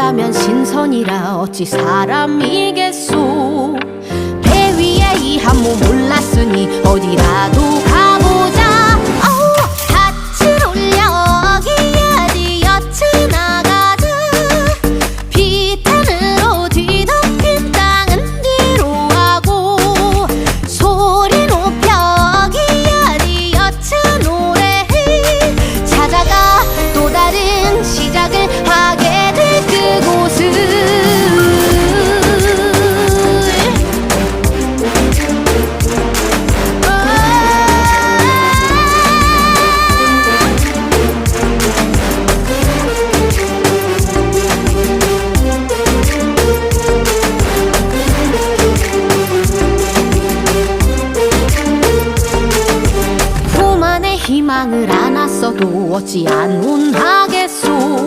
한다면 신선이라 어찌 사람이겠소? 배 위에 이 한모 몰랐으니 어디라도 희망을 안았어도 어찌 안 운하겠소